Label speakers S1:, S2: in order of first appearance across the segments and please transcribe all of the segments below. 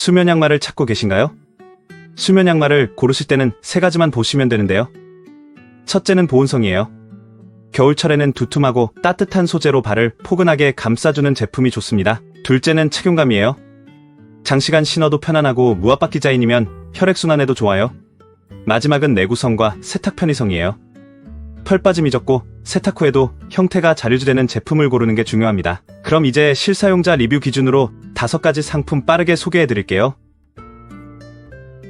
S1: 수면 양말을 찾고 계신가요? 수면 양말을 고르실 때는 세 가지만 보시면 되는데요. 첫째는 보온성이에요. 겨울철에는 두툼하고 따뜻한 소재로 발을 포근하게 감싸주는 제품이 좋습니다. 둘째는 착용감이에요. 장시간 신어도 편안하고 무압박 디자인이면 혈액순환에도 좋아요. 마지막은 내구성과 세탁 편의성이에요. 털 빠짐이 적고 세탁 후에도 형태가 잘 유지되는 제품을 고르는 게 중요합니다. 그럼 이제 실사용자 리뷰 기준으로 다섯 가지 상품 빠르게 소개해 드릴게요.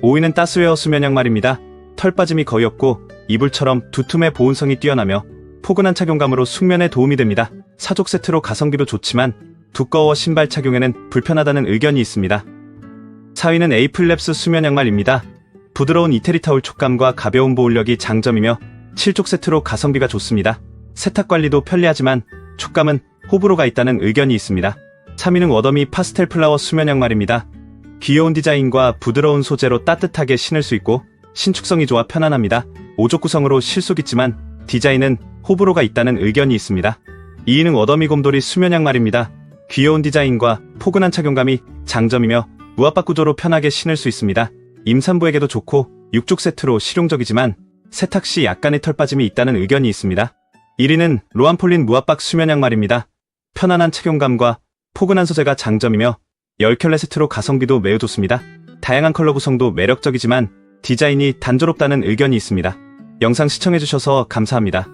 S1: 5위는 따스웨어 수면 양말입니다. 털 빠짐이 거의 없고 이불처럼 두툼해 보온성이 뛰어나며 포근한 착용감으로 숙면에 도움이 됩니다. 사족 세트로 가성비도 좋지만 두꺼워 신발 착용에는 불편하다는 의견이 있습니다. 4위는 에이플랩스 수면 양말입니다. 부드러운 이태리 타올 촉감과 가벼운 보온력이 장점이며 7족 세트로 가성비가 좋습니다. 세탁 관리도 편리하지만 촉감은 호불호가 있다는 의견이 있습니다. 3위는 워더미 파스텔 플라워 수면 양말입니다. 귀여운 디자인과 부드러운 소재로 따뜻하게 신을 수 있고 신축성이 좋아 편안합니다. 5족 구성으로 실속 있지만 디자인은 호불호가 있다는 의견이 있습니다. 2위는 워더미 곰돌이 수면 양말입니다. 귀여운 디자인과 포근한 착용감이 장점이며 무압박 구조로 편하게 신을 수 있습니다. 임산부에게도 좋고 6족 세트로 실용적이지만 세탁 시 약간의 털 빠짐이 있다는 의견이 있습니다. 1위는 로안폴린 무압박 수면 양말입니다. 편안한 착용감과 포근한 소재가 장점이며 10켤레 세트로 가성비도 매우 좋습니다. 다양한 컬러 구성도 매력적이지만 디자인이 단조롭다는 의견이 있습니다. 영상 시청해주셔서 감사합니다.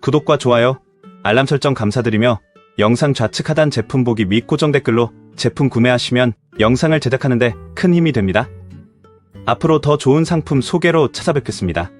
S1: 구독과 좋아요, 알람 설정 감사드리며 영상 좌측 하단 제품 보기 및 고정 댓글로 제품 구매하시면 영상을 제작하는데 큰 힘이 됩니다. 앞으로 더 좋은 상품 소개로 찾아뵙겠습니다.